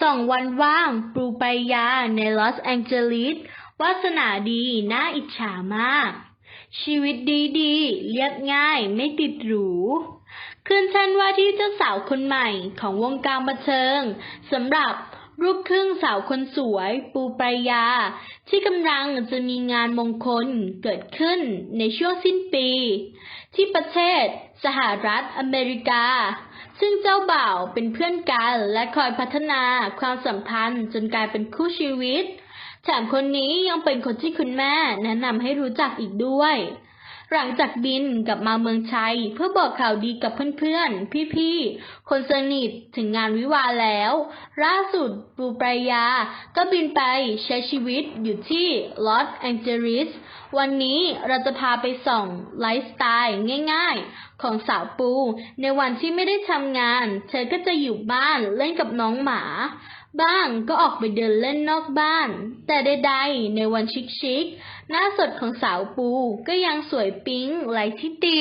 สองวันว่างปูไปยาในลอสแองเจลิสวาสนาดีน่าอิจฉามาก ชีวิตดีๆเรียบง่ายไม่ติดหรูขึ้นแท่นว่าที่เจ้าสาวคนใหม่ของวงการบันเทิงสำหรับลูกครึ่งสาวคนสวย ปูปรายา ที่กำลังจะมีงานมงคลเกิดขึ้นในช่วงสิ้นปี ที่ประเทศสหรัฐอเมริกา จ้าบ่าวเป็นเพื่อนกันและคอยพัฒนาความสัมพันธ์จนกลายเป็นคู่ชีวิต แถมคนนี้ยังเป็นคนที่คุณแม่แนะนำให้รู้จักอีกด้วย หลังจากบินกลับมาเมืองไทยเพื่อบอกข่าวดีกับเพื่อนๆ พี่ๆ คนสนิทถึงงานวิวาแล้ว ล่าสุดปูปรายา ก็บินไปใช้ชีวิตอยู่ที่ลอสแองเจลิส วันนี้เราจะพาไปส่องไลฟ์สไตล์ง่ายๆ ของสาวปู ในวันที่ไม่ได้ทำงาน เธอก็จะอยู่บ้านเล่นกับน้องหมาบ้างก็ออกไปเดินเล่นนอกบ้าน แต่ใดๆในวันชิคๆหน้าสดของสาวปูก็ยังสวยปิ๊งไร้ทิฏฐิ